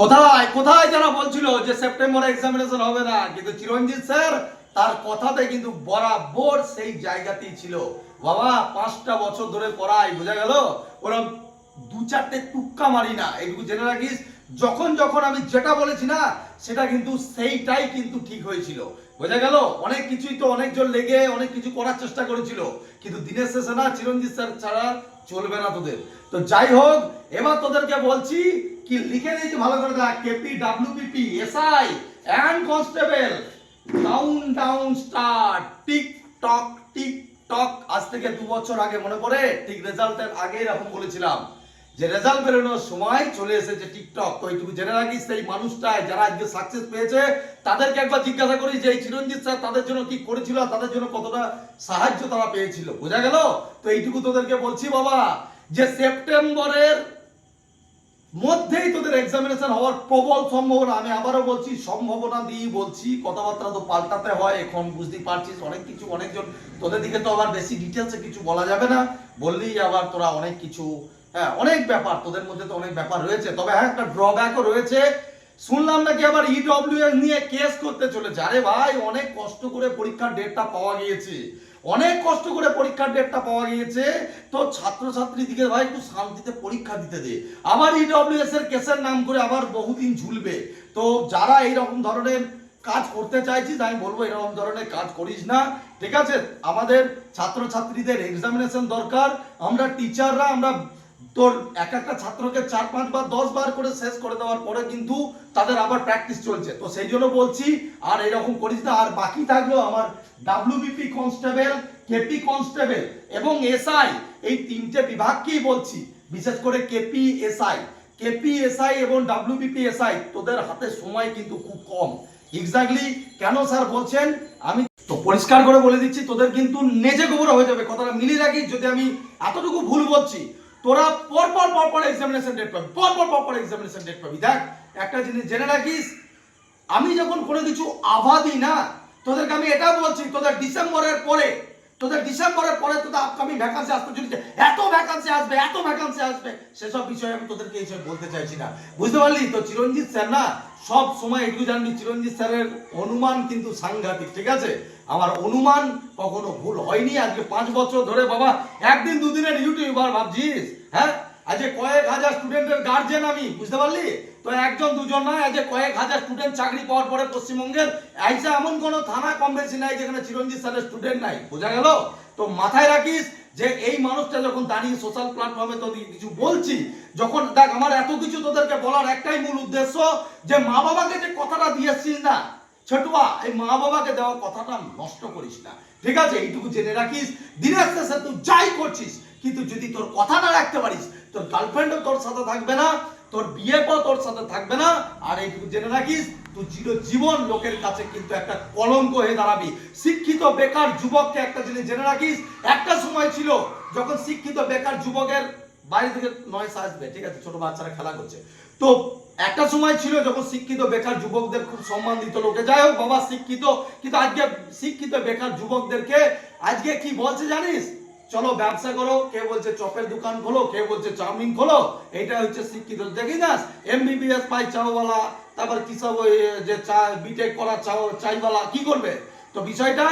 কোথায় কোথায় যারা বলছিল যে সেপ্টেম্বরে এক্সামিনেশন হবে না? কিন্তু চিরঞ্জিত স্যার, তার কথাতে কিন্তু বরাবর সেই জায়গাতেই ছিল। বাবা, পাঁচটা বছর ধরে পড়াই বোঝা গেল? ওরম দু চারটে টুক্কা মারি না, এইটুকু জেনে রাখিস। যখন যখন আমি যেটা বলেছি না, সেটা কিন্তু সেইটাই কিন্তু ঠিক হয়েছিল। বোঝা গেল? অনেক কিছুই তো অনেকজন লেগে, অনেক কিছু করার চেষ্টা করেছিল। কিন্তু দিনের শেষে না, চিরঞ্জিত স্যার ছাড়া চলবে না তোদের। তো যাই হোক, এবার তোদেরকে বলছি, কি লিখে দিয়েছি ভালো করে দেখ KP WPP SI and constable down down star tick tock tick tock আজ থেকে দু বছর আগে মনে পড়ে, ঠিক রেজাল্টের আগে এরকম বলেছিলাম। যে রেজাল্ট বেরোনোর সময় চলে এসেছে টিকটক তো এইটুকু জেনে রাখিস সেই মানুষটাই যারা আজকে সাকসেস পেয়েছে, তাদেরকে একবার জিজ্ঞাসা করি যে এই চিরঞ্জিত স্যার তাদের জন্য কি করেছিল তাদের জন্য কতটা সাহায্য তারা পেয়েছিল। বোঝা গেল? তো এইটুকু তোদেরকে বলছি বাবা, যে সেপ্টেম্বরের মধ্যেই তোদের এক্সামিনেশন হওয়ার প্রবল সম্ভাবনা, আমি আবারও বলছি, সম্ভাবনা দিয়ে বলছি, কথাবার্তা তো পাল্টাতে হয়, এখন বুঝতেই পারছিস, অনেক কিছু, অনেকজন তোদের দিকে তো আবার বেশি ডিটেলসে কিছু বলা যাবে না। বললেই আবার তোরা অনেক কিছু হ্যাঁ অনেক ব্যাপার, তোদের মধ্যে তো অনেক ব্যাপার রয়েছে। তবে হ্যাঁ একটা ড্রব্যাকও রয়েছে। শুনলাম নাকি আবার ইডব্লিউএস নিয়ে কেস করতে চলেছে। আরে ভাই, অনেক কষ্ট করে পরীক্ষার ডেটটা পাওয়া গিয়েছে। অনেক কষ্ট করে পরীক্ষার ডেটটা পাওয়া গিয়েছে। তো ছাত্রছাত্রী দিকে ভাই, একটু শান্তিতে পরীক্ষা দিতে দে। আবার ইডব্লিউএস এর কেসের নাম করে আবার বহুদিন ঝুলবে। তো যারা এইরকম ধরনের কাজ করতে চাইছিস, আমি বলব এরকম ধরনের কাজ করিস না। ঠিক আছে? আমাদের ছাত্রছাত্রীদের এক্সামিনেশন দরকার। আমরা টিচাররা আমরা তোর এক একটা ছাত্রকে চার, পাঁচ বার, দশ বার করে শেষ করে দেওয়ার পরে কিন্তু তাদের আবার প্র্যাকটিস চলছে। তো সেই জন্য বলছি, আর এরকম করিস না, আর বাকি থাকল আমার ডাব্লিউবিপি কনস্টেবল কেপি কনস্টেবল এবং এসআই এই তিনটে বিভাগকেই বলছি, বিশেষ করে কেপি এসআই কেপি এসআই এবং ডাব্লিউবিপি এসআই তোদের হাতে সময় কিন্তু খুব কম। এক্স্যাক্টলি কেন স্যার বলছেন? আমি তো পরিষ্কার করে বলে দিচ্ছি, তোদের কিন্তু নেজে গোবর হয়ে যাবে, কথাটা মিলিয়ে রাখি যদি আমি এতটুকু ভুল বলছি। তোরা পরপর পর পর পর এক্সামিনেশন ডেট পাবি পরপর পর পর পর এক্সামিনেশন ডেট পাবি। দেখ, একটা জিনিস জেনে রাখিস, আমি যখন কোনো কিছু আভা দিই না, তোদেরকে আমি এটা বলছি, তোদের ডিসেম্বরের পরে, তোদের ডিসেম্বরের পরে তোদের আপকামিং ভ্যাকান্সি আসতে চলেছে। এত ভ্যাকান্সি আসবে, এত ভ্যাকান্সি আসবে, সেসব বিষয়ে আমি তোদেরকে এই বলতে চাইছি না। বুঝতে পারলি? তো চিরঞ্জিত স্যার না সব সময় একটু জানবি, চিরঞ্জিত স্যারের অনুমান কিন্তু সাংঘাতিক, ঠিক আছে? আমার অনুমান কখনো ভুল হয়নি, আজকে পাঁচ বছর ধরে বাবা, একদিন দুদিনের ইউটিউবার ভাবছিস হ্যাঁ? আজকে কয়েক হাজার স্টুডেন্টের গার্জেন আমি, বুঝতে পারলি? তো একজন দুজন নয় আজকে কয়েক হাজার স্টুডেন্ট চাকরি পাওয়ার পরে পশ্চিমবঙ্গের, আইসা এমন কোনো থানা কম বেশি নাই যেখানে চিরঞ্জিত স্যারের স্টুডেন্ট নাই, বোঝা গেল? তো মাথায় রাখিস যে এই মানুষটা যখন দাঁড়িয়ে সোশ্যাল প্ল্যাটফর্মে তোদের কিছু বলছি, যখন দেখ আমার এত কিছু তোদেরকে বলার একটাই মূল উদ্দেশ্য যে মা বাবাকে যে কথাটা দিয়েছিস না, ছোটুয়া, এই মা বাবাকে দেওয়া কথাটা নষ্ট করিস না। ঠিক আছে? এইটুকু জেনে রাখিস। দিনের শেষে তুই যাই করছিস, কিন্তু যদি তোর কথা না রাখতে পারিস, তোর গার্লফ্রেন্ডও তোর সাথে থাকবে না। তোর বিয়ে পর তোর সাথে থাকবে না। আর এইটুকু জেনে রাখিস, তুই চিরজীবন লোকের কাছে কিন্তু একটা কলঙ্ক হয়ে দাঁড়াবি। শিক্ষিত বেকার যুবককে একটা জিনিস জেনে রাখিস, একটা সময় ছিল যখন শিক্ষিত বেকার যুবকের বাইরে থেকে নয়েস আসবে ঠিক আছে, ছোট বাচ্চারা খেলা করছে। তো একটা সময় ছিল যখন শিক্ষিত বেকার যুবকদের খুব সম্মান দিত লোকে। যাই হোক, বাবা শিক্ষিত, কিন্তু আজকে শিক্ষিত বেকার যুবকদেরকে, আজকে কি বলছে জানিস? চলো ব্যবসা করো কে বলছে চপের দোকান খোলো কে বলছে চাউমিন খোলো এটা হচ্ছে শিক্ষিত দেখি না এমবিবিএস পাই চাওয়ালা তারপর কি সব ওই যে চা বিটেক করা চাও চাইওয়ালা কি করবে তো বিষয়টা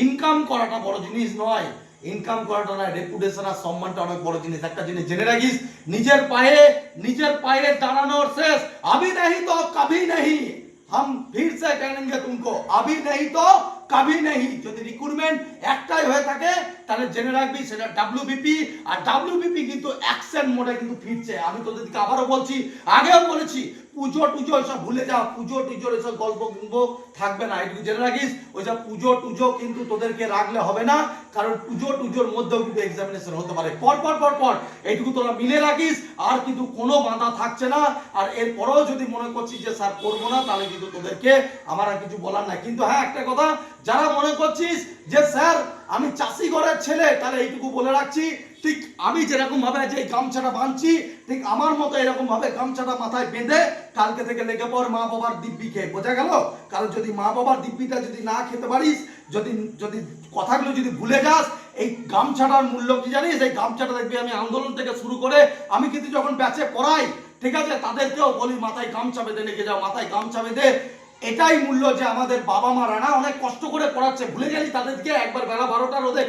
ইনকাম করাটা বড় জিনিস নয় ইনকাম করাটা না রেপুটেশন আর সম্মানটা অনেক বড় জিনিস একটা জিনিস জেনে রাখিস নিজের পায়ে নিজের পায়ে দাঁড়ানোর শেষ আবি नहीं তো কবি नहीं हम फिर से कहेंगे तुमको अभी नहीं तो কবি নেই। যদি রিক্রুটমেন্ট একটাই হয়ে থাকে, তাহলে জেনে রাখবি সেটা ডাব্লিউবিপি আর ডাব্লিউবিপি কিন্তু অ্যাকশন মোডে কিন্তু ফিরছে। আমি তোদেরকে আবারও বলছি, আগেও বলেছি পুজো টুজো এসব ভুলে যাও পুজো টুজোর এসব গল্প কিনবো থাকবে না। এটুকু জেনে রাখিস, ওইসব পুজো টুজো কিন্তু তোদেরকে রাখলে হবে না, কারণ পুজো টুজোর মধ্যেও কিন্তু এক্সামিনেশন হতে পারে। পর পর পর পর, এইটুকু তোরা মিলে রাখিস, আর কিন্তু কোনো বাধা থাকছে না। আর এরপরেও যদি মনে করছিস যে, স্যার, করব না, তাহলে কিন্তু তোদেরকে আমার আর কিছু বলার নাই। কিন্তু হ্যাঁ একটা কথা, যারা মনে করছিস যে, স্যার, আমি চাষি ঘরের ছেলে, তাহলে এইটুকু বলে রাখছি ঠিক আমি যেরকম ভাবে যে গামছাটা বাঁধছি, ঠিক আমার মতো এরকম ভাবে গামছাটা মাথায় বেঁধে কালকে থেকে লেগে পর মা বাবার দিব্যি খেয়ে। বোঝা গেল? কারণ যদি মা বাবার দিব্যিটা যদি না খেতে পারিস, যদি যদি কথাগুলো যদি ভুলে যাস, এই গামছাটার মূল্য কি জানিস? এই গামছাটা দেখবি আমি আন্দোলন থেকে শুরু করে আমি কিন্তু যখন ব্যাচে পড়াই, ঠিক আছে? তাদেরকেও বলি, মাথায় গামছা বেঁধে রেখে যাও, মাথায় গামছা বেঁধে এটাই মূল্য যে আমাদের বাবা মারা না অনেক কষ্ট করে পড়াচ্ছে। ভুলে গেলি তাদেরকে একবার বেলা বারোটা রোদে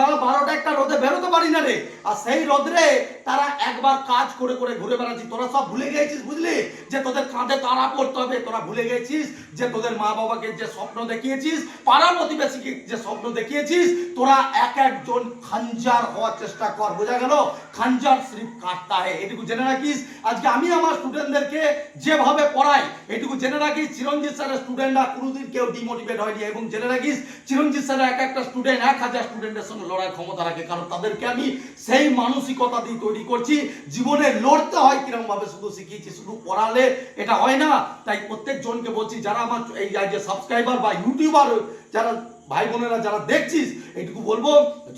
বেলা বারোটা একটা রোদে বেরোতে পারি না রে। আর সেই রোদরে তারা একবার কাজ করে করে ঘুরে বেড়াচ্ছি। তোরা সব ভুলে গেছিস বুঝলি? যে তোদের কাঁধে তারা পড়তে হবে, তোরা ভুলে গেছিস যে তোদের মা বাবাকে যে স্বপ্ন দেখিয়েছিস, পাড়া প্রতিবেশীকে যে স্বপ্ন দেখিয়েছিস, তোরা এক একজন খাঞ্জার হওয়ার চেষ্টা কর। বোঝা গেল? খাঞ্জার সিরিফ কাটতা হয় এটুকু জেনে রাখিস, আজকে আমি আমার স্টুডেন্টদেরকে যেভাবে পড়াই, এটুকু জেনে রাখিস, চিরঞ্জিত স্যারের স্টুডেন্টরা কোনোদিন কেউ ডিমোটিভেট হয়নি এবং জেনে রাখিস, চিরঞ্জিত স্যারের এক একটা স্টুডেন্ট এক হাজার স্টুডেন্টের সঙ্গে লড়াই ক্ষমতা রাখে। কারণ তাদেরকে আমি সেই মানসিকতা দিয়ে তৈরি করছি, জীবনে লড়তে হয় কীরকম ভাবে শুধু শিখিয়েছি, শুধু পড়ালে এটা হয় না। তাই প্রত্যেক জনকে বলছি, যারা আমার এই যে সাবস্ক্রাইবার বা ইউটিউবার যারা ভাই বোনেরা যারা দেখছিস, এইটুকু বলব,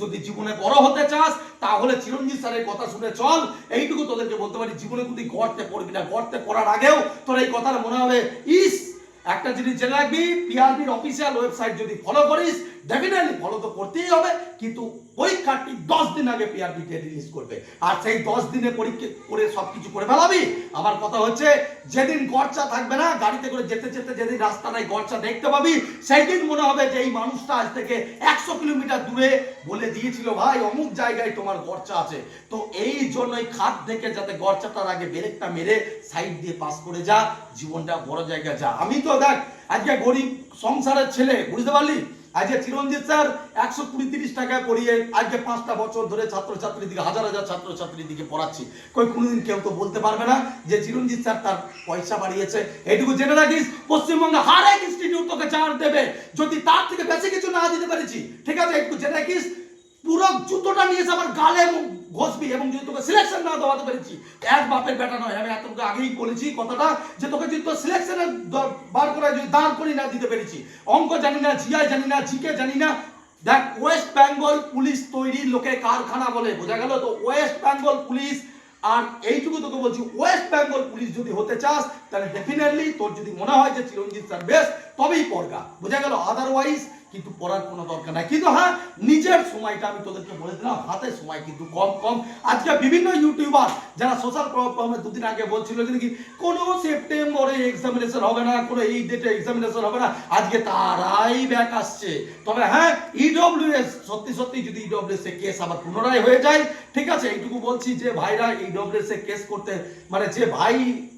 যদি জীবনে বড় হতে চাস, তাহলে চিরঞ্জিত স্যারের কথা শুনে চল। এইটুকু তোদেরকে বলতে পারি, জীবনে কিন্তু গর্তে পড়বি না, গর্তে পড়ার আগেও তোর এই কথাটা মনে হবে, ইস একটা জিনিস জেনে রাখবি পিআরবির অফিসিয়াল ওয়েবসাইট যদি ফলো করিস ডেফিনেটলি ফলো তো করতেই হবে, কিন্তু পরীক্ষার ঠিক দশ দিন আগে পিআরবি ডেট রিলিজ করবে। আর সেই দশ দিনে পরীক্ষা করে সব কিছু করে ফেলাবি। আমার কথা হচ্ছে, যেদিন গরচা থাকবে না, গাড়িতে করে যেতে যেতে যেদিন রাস্তাটায় গরচা দেখতে পাবি, সেই দিন মনে হবে যে এই মানুষটা আজ থেকে একশো কিলোমিটার দূরে বলে দিয়েছিল, ভাই, অমুক জায়গায় তোমার গরচা আছে। তো এই জন্যই খাত দেখে যাতে গরচাটার আগে ব্রেকটা মেরে সাইড দিয়ে পাস করে যা, জীবনটা বড় জায়গায় যা। আমি তো দেখ, আজকে গরিব সংসারের ছেলে, বুঝতে পারলি? আজকে চিরঞ্জিত স্যার একশো টাকায় পড়িয়ে আজকে পাঁচটা বছর ধরে ছাত্রছাত্রী দিকে, হাজার হাজার ছাত্রছাত্রী দিকে পড়াচ্ছি। কই কোনোদিন কেউ তো বলতে পারবে না যে চিরঞ্জিত স্যার তার পয়সা বাড়িয়েছে। এইটুকু জেনে রাখিস, পশ্চিমবঙ্গে হার এক ইনস্টিটিউট তোকে চার দেবে। যদি তার থেকে বেশি কিছু না দিতে পেরেছি, ঠিক আছে, একটু জেনে রাখিস পুরো জুতোটা নিয়ে এসে আমার গালে ঘষবি এবং যদি তোকে সিলেকশন না দেওয়াতে পেরেছি এক বাপের বেটা নয়। আমি এতটুকু আগেই বলেছি কথাটা, যে তোকে যদি তোর সিলেকশনে বার করে যদি দাঁড় করি না দিতে পেরেছি। অঙ্ক জানি না জিআই জানি না জিকে জানি না। দেখ ওয়েস্ট বেঙ্গল পুলিশ তৈরির লোকে কারখানা বলে, বোঝা গেল? তো ওয়েস্ট বেঙ্গল পুলিশ আর এইটুকু তোকে বলছি ওয়েস্ট বেঙ্গল পুলিশ যদি হতে চাস, তাহলে ডেফিনেটলি তোর যদি মনে হয় যে চিরঞ্জিত স্যার বেশ তবেই পড়গা। বোঝা গেল? আদারওয়াইজ কিন্তু পড়ার কোনো দরকার নাই। কিন্তু হ্যাঁ নিজের সময়টা আমি তোদেরকে বলে দিলাম, হাতে সময় কিন্তু কম কম। আজকে বিভিন্ন ইউটিউবার যারা সোশ্যাল প্ল্যাটফর্মে দুদিন আগে বলছিল যে কি কোনো সেপ্টেম্বরে এক্সামিনেশন হবে না, কোনো এই ডেটে এক্সামিনেশন হবে না, আজকে তারাই ব্যাক আসছে। তবে হ্যাঁ ইডব্লিউএস সত্যি সত্যি যদি ইডব্লিউএস এ কেস আবার পুনরায় হয়ে যায়, ঠিক আছে? এইটুকু বলছি যে ভাইরা ইডব্লিউএস এ কেস করতে মানে যে ভাই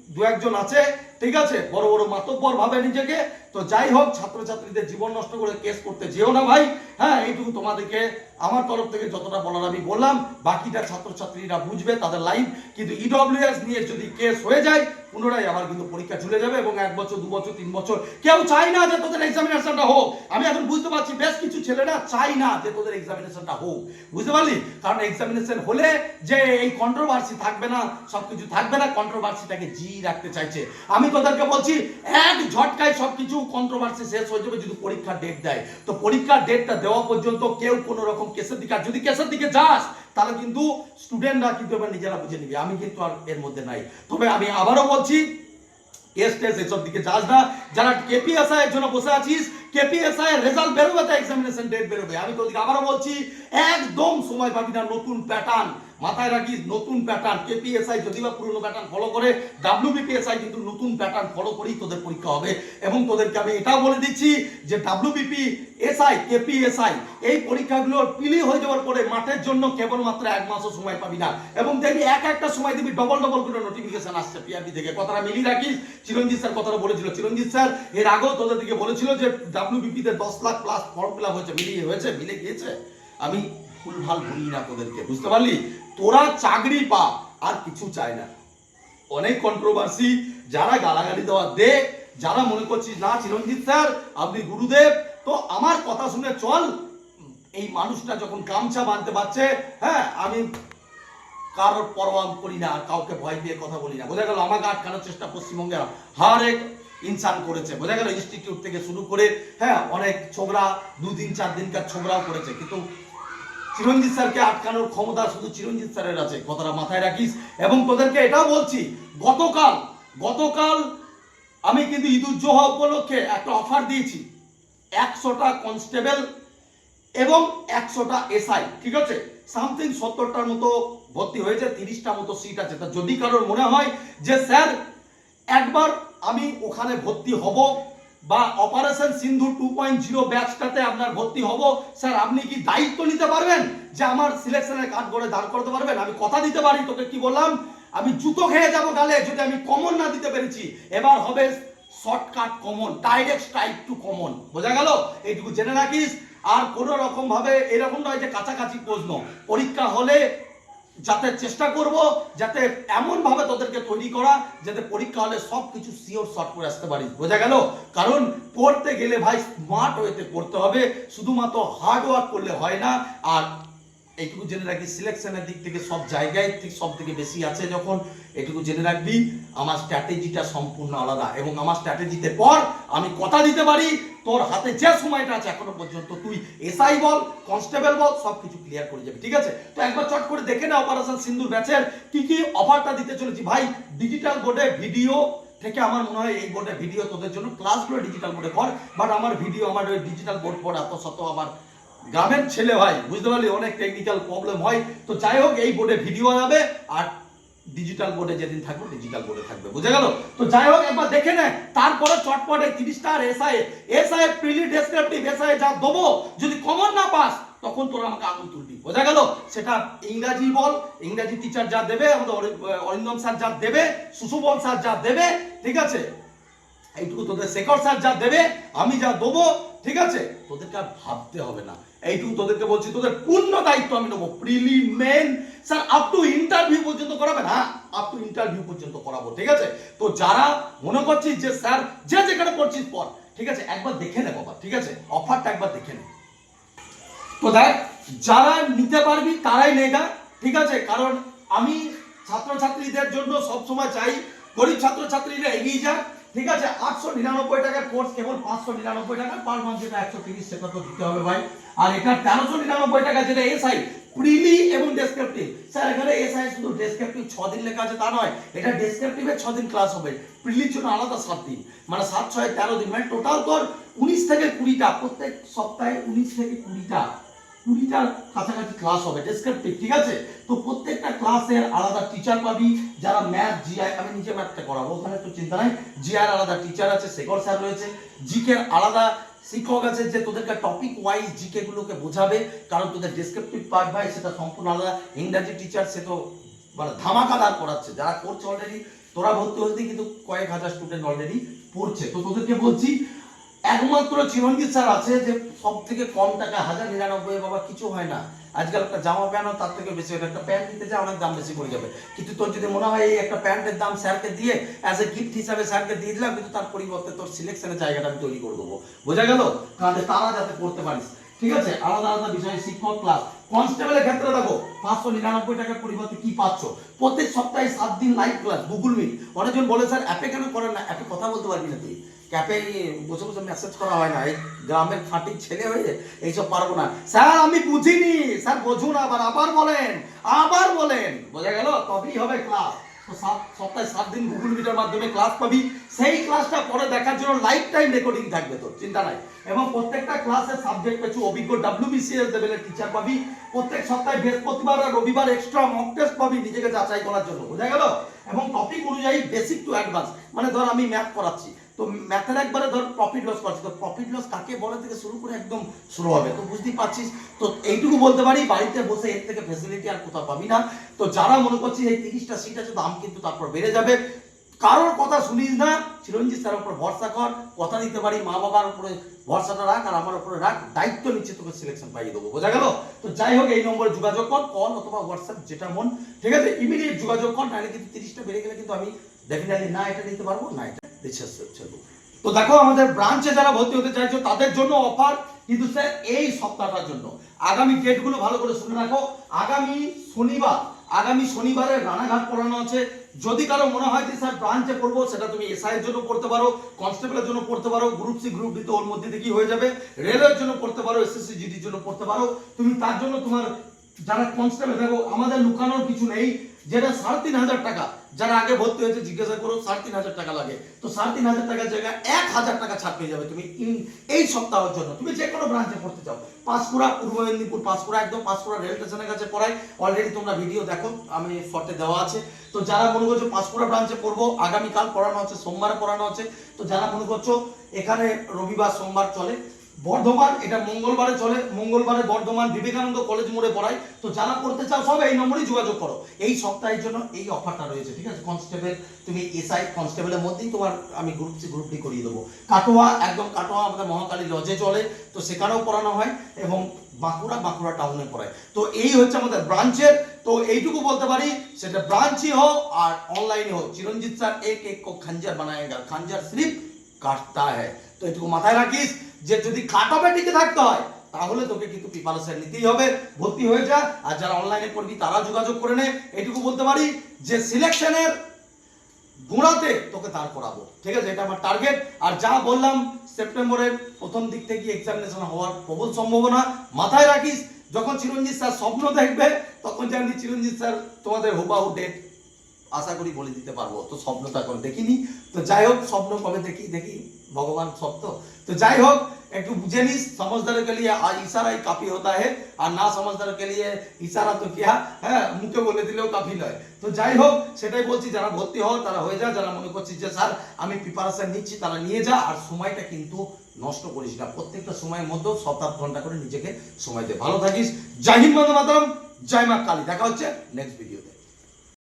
দু একজন আছে, ঠিক আছে? বড় বড় মাতব্বর ভাবে নিজেকে। তো যাই হোক, ছাত্রছাত্রীদের জীবন নষ্ট করে কেস করতে যেও না ভাই। হ্যাঁ এইটুকু তোমাদেরকে আমার তরফ থেকে যতটা বলার আমি বললাম, বাকিটা ছাত্রছাত্রীরা বুঝবে তাদের লাইফ কিন্তু ইডব্লিউএস নিয়ে যদি কেস হয়ে যায়, পুনরায় আবার কিন্তু পরীক্ষা চলে যাবে এবং এক বছর, দু বছর, তিন বছর। কেউ চাই না যে তোদের এক্সামিনেশনটা হোক। আমি এখন বুঝতে পারছি বেশ কিছু ছেলেরা চাই না যে তোদের এক্সামিনেশনটা হোক। বুঝতে পারলি? কারণ এক্সামিনেশন হলে যে এই কন্ট্রোভার্সি থাকবে না, সবকিছু থাকবে না কন্ট্রোভার্সিটাকে জি রাখতে চাইছে। আমি তোদেরকে বলছি, এক ঝটকায় সবকিছু কন্ট্রোভার্সি শেষ হয়ে যাবে যদি পরীক্ষার ডেট দেয়। তো পরীক্ষার ডেটটা দেওয়া পর্যন্ত কেউ কোনো রকম কেসের দিকে, আর যদি কেসের দিকে যাস, তাহলে কিন্তু স্টুডেন্টরা কিন্তু এবার নিজেরা বুঝে নিবে। আমি কিন্তু আর এর মধ্যে নাই। তবে আমি আবারও বলছি কেস টেস এসব দিকে যাস না। যারা কেপিএসআই এর জন্য বসে আছিস কেপিএসআই এর রেজাল্ট বেরোবে তো এক্সামিনেশন ডেট বেরোবে। আমি তোদেরকে আবারও বলছি, একদম সময় পাবি না নতুন প্যাটার্ন মাথায় রাখিস, নতুন প্যাটার্ন কেপিএসআই যদি বা পুরনো প্যাটার্ন ফলো করে ডাব্লিউবিপিএসআই কিন্তু নতুন প্যাটার্ন ফলো করেই তোদের পরীক্ষা হবে। এবং তোদেরকে আমি এটাও বলে দিচ্ছি যে ডাব্লিউবিপি এসআই কেপিএসআই এই পরীক্ষাগুলো পিলি হয়ে যাওয়ার পরে মাঠের জন্য কেবলমাত্র এক মাসও সময় পাবি না। এবং দেখবি এক একটা সময় দিবি ডবল ডবল করে নোটিফিকেশন আসছে পিআরবি থেকে। কথাটা মিলিয়ে রাখিস, চিরঞ্জিত স্যার কথাটা বলেছিল। চিরঞ্জিত স্যার, এর আগেও তোদের দিকে বলেছিল যে ডাব্লিউবিপি তে দশ lakh plus form fill up হয়েছে, মিলিয়ে হয়েছে, মিলে গিয়েছে। আমি ভুলভাল বলি না তোদেরকে, বুঝতে পারলি? তোরা চাকরি পা, আর কিছু চাই না। অনেক কন্ট্রোভার্সি যারা গালাগালি দেওয়া দে, যারা মনে করছিস, না, চিরঞ্জিত স্যার, আপনি গুরুদেব। তো আমার কথা শুনে চল, এই মানুষটা যখন গামছা বাঁধতে পারছে হ্যাঁ আমি কারোর পরোয়া করি না, আর কাউকে ভয় দিয়ে কথা বলি না। বোঝা গেল, আমাকে আটকানোর চেষ্টা পশ্চিমবঙ্গে হার এক ইনসান করেছে। বোঝা গেল ইনস্টিটিউট থেকে শুরু করে হ্যাঁ অনেক ছোকরা, দুদিন চার দিনকার ছোকরাও করেছে। কিন্তু চিরঞ্জিত স্যারকে আটকানোর ক্ষমতা শুধু চিরঞ্জিত স্যারের আছে, কথাটা মাথায় রাখিস। এবং তোদেরকে এটাও বলছি, গতকাল গতকাল আমি কিন্তু ঈদুজ্জোহা উপলক্ষে একটা অফার দিয়েছি, একশোটা কনস্টেবল এবং একশোটা এসআই ঠিক আছে? সামথিং সত্তরটার মতো ভর্তি হয়েছে তিরিশটা মতো সিট আছে। তা যদি কারোর মনে হয় যে, স্যার, একবার আমি ওখানে ভর্তি হব বা operation Sindhu two point zero ব্যাচটাতে আপনার ভর্তি হব। স্যার, আপনি কি দায়িত্ব নিতে পারবেন যে আমার সিলেকশনের কার্ড করে দাঁড় করতে পারবেন? আমি কথা দিতে পারি, তোকে কি বললাম? আমি জুতো খেয়ে যাব গালে, যদি আমি কমন না দিতে পেরেছি, এবার হবে shortcut common direct strike to common বোঝা গেল? এইটুকু জেনে রাখিস। আর কোনো রকম ভাবে এরকম নয় যে কাছাকাছি প্রশ্ন। পরীক্ষা হলে যাতে চেষ্টা করব যাতে এমন ভাবে তোদেরকে তৈরি করা যাতে পরীক্ষা হলে সব কিছু সিওর শর্ট করে আসতে পারি। বোঝা গেল? কারণ পড়তে গেলে ভাই স্মার্ট হইতে পড়তে হবে। শুধুমাত্র হার্ডওয়ার্ক করলে হয় না, আর এইটুকু জেনে রাখবি সিলেকশনের দিক থেকে সব জায়গায় ঠিক সব থেকে বেশি আছে যখন এটুকু জেনে রাখবি, আমার স্ট্র্যাটেজিটা সম্পূর্ণ আলাদা এবং আমার স্ট্র্যাটেজিতে পর আমি কথা দিতে পারি, তোর হাতে যে সময়টা আছে এখনও পর্যন্ত তুই এসআই বল কনস্টেবল বল সব কিছু ক্লিয়ার করে যাবে, ঠিক আছে? তো একবার চট করে দেখে না অপারেশন সিন্ধুর ব্যাচের কি কি অফারটা দিতে চলেছি। ভাই ডিজিটাল বোর্ডে ভিডিও থেকে আমার মনে হয় এই বোর্ডে ভিডিও তোদের জন্য ক্লাসগুলো ডিজিটাল বোর্ডে কর বাট আমার ভিডিও আমার ওই ডিজিটাল বোর্ড পর এত শত আমার গ্রামের ছেলে ভাই, বুঝতে পারলি অনেক টেকনিক্যাল প্রবলেম হয়। তো যাই হোক, এই বোর্ডে ভিডিও যাবে আর ডিজিটাল বোর্ডে যেদিন থাকবে ডিজিটাল বোর্ডে থাকবে, বুঝে গেল? তো যাই হোক, একবার দেখে নে। তারপরে চটপটে তিরিশটা আর SI SI prelim descriptive SI যা দেবো, যদি কমন না পাস, তখন তোরা আমাকে আঙুল তুলবি, বোঝা গেল? সেটা ইংরাজি বল, ইংরাজি টিচার যা দেবে, আমাদের অরিন্দম স্যার যা দেবে, সুশুবল স্যার যা দেবে, ঠিক আছে? এইটুকু তোদের শেখর স্যার যা দেবে, আমি যা দেবো, ঠিক আছে? তোদেরকে ভাবতে হবে না। এইটুকু তোদেরকে বলছি, তোদের পূর্ণ দায়িত্ব আমি নেব। Prelim main sir up to interview পর্যন্ত করাবে না আপ টু ইন্টারভিউ পর্যন্ত করাবো, ঠিক আছে? তো যারা মনে করছিস যে স্যার যে যেখানে পড়ছিস পর ঠিক আছে, একবার দেখে নে বাবা, ঠিক আছে? অফারটা একবার দেখে নে। তো দেখ, যারা নিতে পারবি, তারাই নেগা ঠিক আছে? কারণ আমি ছাত্রছাত্রীদের জন্য সবসময় চাই, গরিব ছাত্রছাত্রীরা এগিয়ে যাক ঠিক আছে, আটশো নিরানব্বই টাকার কোর্স কেবল পাঁচশো নিরানব্বই টাকা পার মান্থ যেটা একশো তিরিশ সেটা তো দিতে হবে ভাই। আর এটা তেরোশো নিরানব্বই টাকা যেটা এসআই প্রিলি এবং ডেসক্রিপটিভ স্যার, এখানে এসআই শুধু ডেসক্রিপটিভ ছ দিন লেখা আছে, তা নয়, এটা ডেসক্রিপটিভে ছ দিন ক্লাস হবে। প্রিলির জন্য আলাদা সাত দিন মানে সাত, ছয়, তেরো দিন। মানে টোটাল তোর উনিশ থেকে কুড়িটা, প্রত্যেক সপ্তাহে উনিশ থেকে কুড়িটা। কুড়িটার কাছাকাছি ক্লাস হবে ডেসক্রিপটিভ ঠিক আছে? তো প্রত্যেকটা ক্লাসের আলাদা টিচার পাবি, যারা ম্যাথ জিআই আমি নিজে ম্যাথটা করাবো, ওখানে চিন্তা নাই। জিআর আলাদা টিচার আছে স্যার রয়েছে। জিকের আলাদা শিক্ষক আছে যে তোদেরকে টপিক ওয়াইজ জিকে গুলোকে বোঝাবে, কারণ তোদের ডেসক্রিপটিভ পার্ট ভাই, সেটা সম্পূর্ণ আলাদা। ইংরাজি টিচার সে তো মানে ধামাকাদার যারা করছে অলরেডি তোরা ভর্তি হতে কিন্তু কয়েক হাজার স্টুডেন্ট অলরেডি পড়ছে। তো তোদেরকে বলছি একমাত্র চিরঞ্জিত স্যার আছে যে সব থেকে কম টাকা, হাজার নিরানব্বই, বাবা, কিছু হয় না। আজকাল একটা জামা প্যান্টও তার থেকে বেশি একটা প্যান্ট নিতে যা অনেক দাম বেশি পড়ে যাবে। কিন্তু তোর যদি মনে হয় এই একটা প্যান্টের দাম স্যারকে দিয়ে অ্যাজ এ গিফট হিসাবে স্যারকে দিয়ে দিলাম, কিন্তু তার পরিবর্তে তোর সিলেকশনের জায়গাটা আমি তৈরি করে দেবো। বোঝা গেল? তাহলে তারা যাতে করতে পারিস। ঠিক আছে? আলাদা আলাদা বিষয়ে, শিক্ষক ক্লাস কনস্টেবলের ক্ষেত্রে দেখো, পাঁচশো নিরানব্বই টাকার পরিবর্তে কি পাচ্ছ? প্রত্যেক সপ্তাহে সাত দিন লাইভ ক্লাস গুগল মিট অনেকজন বলে, স্যার অ্যাপে কেন করেন না? অ্যাপে কথা বলতে পারবি না তুই। ক্যাপে বসে বসে মেসেজ করা হয় না। এই গ্রামের খাঁটি ছেলে হয়ে এইসব পারব না। স্যার, আমি বুঝিনি। স্যার, বুঝুন আবার আবার বলেন আবার বলেন। বোঝা গেল? তবেই হবে ক্লাস সপ্তাহে সাত দিন গুগল মিটের মাধ্যমে ক্লাস পাবি। সেই ক্লাসটা পরে দেখার জন্য লাইফ টাইম রেকর্ডিং থাকবে তোর, চিন্তা নাই। এবং প্রত্যেকটা ক্লাসের সাবজেক্ট পেছু অভিজ্ঞ ডাব্লিউবিসিএস লেভেলের টিচার পাবি। প্রত্যেক সপ্তাহে বৃহস্পতিবার আর রবিবার এক্সট্রা মক টেস্ট পাবি নিজেকে যাচাই করার জন্য। বোঝা গেল? এবং টপিক অনুযায়ী বেসিক টু অ্যাডভান্স মানে ধর আমি ম্যাথ করাচ্ছি তো ম্যাথের একবারে ধর প্রফিট লস করছি। তো প্রফিট লস কাকে বলে থেকে শুরু করে একদম শুরু হবে? তো বুঝতেই পারছিস? তো এইটুকু বলতে পারি, বাড়িতে বসে এর থেকে ফেসিলিটি আর কোথাও পাবি না। তো যারা মনে করছিস এই তিরিশটা সিট আছে দাম কিন্তু তারপর বেড়ে যাবে। কারোর কথা শুনিস না, চিরঞ্জিত স্যার উপর ভরসা কর। কথা দিতে পারি, মা বাবার উপরে ভরসাটা রাখ আর আমার উপরে রাখ। দায়িত্ব নিচ্ছে তোকে সিলেকশন পাইয়ে দেবো, বোঝা গেল? তো যাই হোক, এই নম্বরে যোগাযোগ কর কল অথবা হোয়াটসঅ্যাপ যেটা মন। ঠিক আছে? ইমিডিয়েট যোগাযোগ কর, নাহলে কিন্তু তিরিশটা বেড়ে গেলে কিন্তু আমি ডেফিনেটলি না, এটা দিতে পারব, না, এটা দিচ্ছে, চলবো। তো দেখো, আমাদের ব্রাঞ্চে যারা ভর্তি হতে চাইছো, তাদের জন্য অফার কিন্তু স্যার এই সপ্তাহটার জন্য। আগামী ডেটগুলো ভালো করে শুনে রাখো। আগামী শনিবার, আগামী শনিবারে রানাঘাট পড়ানো আছে। যদি কারও মনে হয় যে স্যার ব্রাঞ্চে পড়ব, সেটা তুমি এসআই এর জন্য পড়তে পারো কনস্টেবলের জন্য পড়তে পারো গ্রুপ সি গ্রুপ ডি তো ওর মধ্যে কি হয়ে যাবে। রেলের জন্য পড়তে পারো এসএসসি জিডির জন্য পড়তে পারো। তুমি তার জন্য তোমার যারা কনস্টেবল দেখো, আমাদের লুকানোর কিছু নেই। যেটা সাড়ে তিন হাজার টাকা। যারা আগে ভর্তি হয়েছে, জিজ্ঞাসা করো সাড়ে তিন হাজার টাকা লাগে। তো সাড়ে তিন হাজার টাকার জায়গায় এক হাজার টাকা ছাড় পেয়ে যাবে তুমি এই সপ্তাহের জন্য। তুমি যে কোনো ব্রাঞ্চে পড়তে চাও। পাঁশকুড়া, পূর্ব মেদিনীপুর, পাঁশকুড়া একদম, পাঁশকুড়া রেল স্টেশনের কাছে পড়াই অলরেডি তোমরা ভিডিও দেখো, আমি শর্টে দেওয়া আছে। তো যারা মনে করছ পাঁশকুড়া ব্রাঞ্চে পড়ব, আগামীকাল পড়ানো হচ্ছে সোমবার পড়ানো হচ্ছে তো যারা মনে করছ এখানে রবিবার, সোমবার চলে বর্ধমান, এটা মঙ্গলবারে চলে, মঙ্গলবারে বর্ধমান বিবেকানন্দ কলেজ মোড়ে পড়ায়। তো যারা করতে চাও সব এই নম্বরেই যোগাযোগ করো। এই সপ্তাহের জন্য এই অফারটা রয়েছে, ঠিক আছে? কনস্টেবল তুমি এসআই কনস্টেবলের মধ্যেই তোমার আমি গ্রুপ সি গ্রুপ ডি করিয়ে দেবো। কাটোয়া, একদম কাটোয়া আমাদের মহাকালী লজে চলে, তো সেখানেও পড়ানো হয় এবং বাঁকুড়া বাঁকুড়া টাউনে পড়ায়। তো এই হচ্ছে আমাদের ব্রাঞ্চের তো এইটুকু বলতে পারি, সেটা ব্রাঞ্চই হোক আর অনলাইনে হোক। চিরঞ্জিত স্যার এক এক কো খাঞ্জার বানায়েগা খাঞ্জার স্লিপ কাটতা হ্যাঁ তো এটুকু মাথায় রাখিস যে যদি কাটবে টিকে থাকতে হয়, তাহলে তোকে কিন্তু প্রিপারেশন নিতেই হবে। ভর্তি হয়ে যা, আর যারা অনলাইনে পড়বি তারা যোগাযোগ করে নে। এটুকু বলতে পারি যে সিলেকশনের গোড়াতে তোকে দাঁড় করাবো। ঠিক আছে? এটা আমার টার্গেট আর যা বললাম, সেপ্টেম্বরের প্রথম দিক থেকে এক্সামিনেশন হওয়ার প্রবল সম্ভাবনা মাথায় রাখিস। যখন চিরঞ্জিত স্যার স্বপ্ন দেখবে, তখন জানি চিরঞ্জিত স্যার তোমাদের হুবাহু ডেট আশা করি বলে দিতে পারবো তো স্বপ্ন তো এখন দেখিনি তো যাই হোক স্বপ্ন কবে দেখি দেখি ভগবান সত্য তো যাই হোক একটু বুঝে নিস समझदारों के लिए आज इशारा ही काफी होता है আর না समझदारों के लिए ইশারা তো কিয়া হ্যাঁ মুখে বলে দিলেও কাফি নয় তো যাই হোক সেটাই বলছি যারা ভর্তি হও তারা হয়ে যা যারা মনে করছিস যে স্যার আমি প্রিপারেশন নিচ্ছি তারা নিয়ে যা আর সময়টা কিন্তু নষ্ট করিস না প্রত্যেকটা সময়ের মধ্যেও সাত আট ঘন্টা করে নিজেকে সময় দে ভালো থাকিস জয় হিন্দ বন্দে মাতরম জয় মা কালী দেখা হচ্ছে নেক্সট ভিডিও